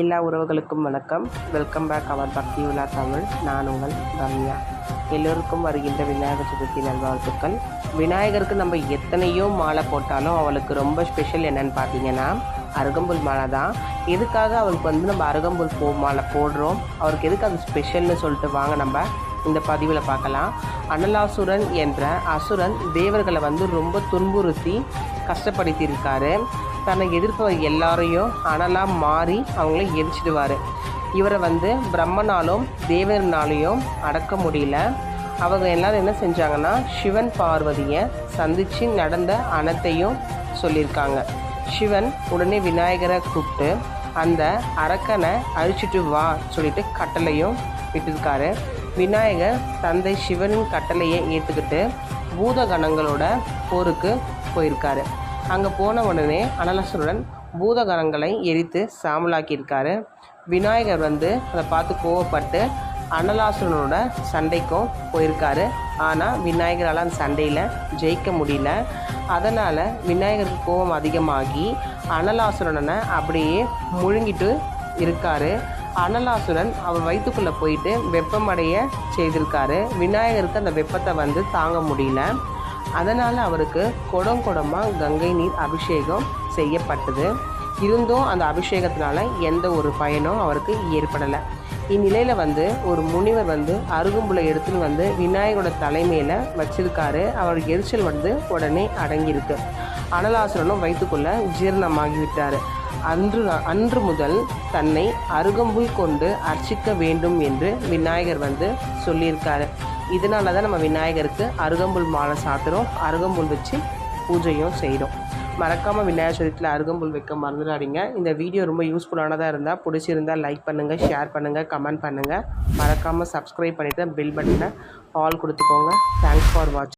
எல்லா உறவுகளுக்கும் வணக்கம். வெல்கம் பேக் அவர் பக்தி உலா தமிழ் நான் உங்கள் ரம்யா. எல்லோருக்கும் வருகின்ற விநாயகர் சதுர்த்தி நல்வாழ்த்துக்கள். விநாயகருக்கு நம்ம எத்தனையோ மாலை போட்டாலும் அவளுக்கு ரொம்ப ஸ்பெஷல் என்னன்னு பார்த்தீங்கன்னா அருகம்புல் மாலை தான். எதுக்காக அவருக்கு வந்து நம்ம அருகம்புல் பூ மாலை போடுறோம்? அவருக்கு எதுக்கு அது ஸ்பெஷல்னு சொல்லிட்டு வாங்க நம்ம இந்த பதிவில் பார்க்கலாம். அனலாசுரன் என்ற அசுரன் தேவர்களை வந்து ரொம்ப துன்புறுத்தி கஷ்டப்படுத்தியிருக்காரு. தன்னை எதிர்ப்பவர் எல்லாரையும் அனலாக மாறி அவங்கள எரிச்சிடுவார். இவரை வந்து பிரம்மனாலும் தேவனாலையும் அடக்க முடியல. அவங்க எல்லாரும் என்ன செஞ்சாங்கன்னா சிவன் பார்வதியை சந்தித்து நடந்த அனத்தையும் சொல்லியிருக்காங்க. சிவன் உடனே விநாயகரை கூப்பிட்டு அந்த அரக்கனை அழிச்சிட்டு வா சொல்லிட்டு கட்டளையும் விட்டுருக்காரு. விநாயகர் தந்தை சிவனின் கட்டளையை ஏற்றுக்கிட்டு பூதகணங்களோட போருக்கு போயிருக்காரு. அங்கே போன உடனே அனலசுரன் பூதகரங்களை எரித்து சாம்பலாக்கியிருக்காரு. விநாயகர் வந்து அதை பார்த்து கோவப்பட்டு அனலாசுரனோட சண்டைக்கும் போயிருக்காரு. ஆனால் விநாயகரால் அந்த சண்டையில் ஜெயிக்க முடியல. அதனால் விநாயகருக்கு கோபம் அதிகமாகி அனலாசுரனை அப்படியே முழுங்கிட்டு இருக்காரு. அனலாசுரன் அவர் வயிற்றுக்குள்ளே போயிட்டு வெப்பமடைய செய்திருக்காரு. விநாயகருக்கு அந்த வெப்பத்தை வந்து தாங்க முடியல. அதனால் அவருக்கு குடம் குடமாக கங்கை நீர் அபிஷேகம் செய்யப்பட்டது. இருந்தும் அந்த அபிஷேகத்தினால எந்த ஒரு பயனும் அவருக்கு ஏற்படலை. இந்நிலையில் வந்து ஒரு முனிவர் வந்து அருகும்புலை எடுத்துன்னு வந்து விநாயகரோட தலைமையில் வச்சிருக்காரு. அவர் எரிச்சல் வந்து உடனே அடங்கியிருக்கு. அனலாசுரனும் வயிற்றுக்குள்ளே ஜீரணமாகிவிட்டார் அன்று அன்று முதல் தன்னை அருகம்புல் கொண்டு அர்ச்சிக்க வேண்டும் என்று விநாயகர் வந்து சொல்லியிருக்காரு. இதனால தான் நம்ம விநாயகருக்கு அருகம்புல் மாலை சாத்துறோம் அருகம்புல் வச்சு பூஜையும் செய்கிறோம் மறக்காமல் விநாயகர் சதுர்த்தியில் அருகம்புல் வைக்க மறந்துடாதீங்க. இந்த வீடியோ ரொம்ப யூஸ்ஃபுல்லானதாக இருந்தால் பிடிச்சிருந்தால் லைக் பண்ணுங்கள் ஷேர் பண்ணுங்கள் கமெண்ட் பண்ணுங்கள் மறக்காமல் சப்ஸ்கிரைப் பண்ணிவிட்டு பில் பட்டனை ஆல் கொடுத்துக்கோங்க. தேங்க்ஸ் ஃபார் வாட்சிங்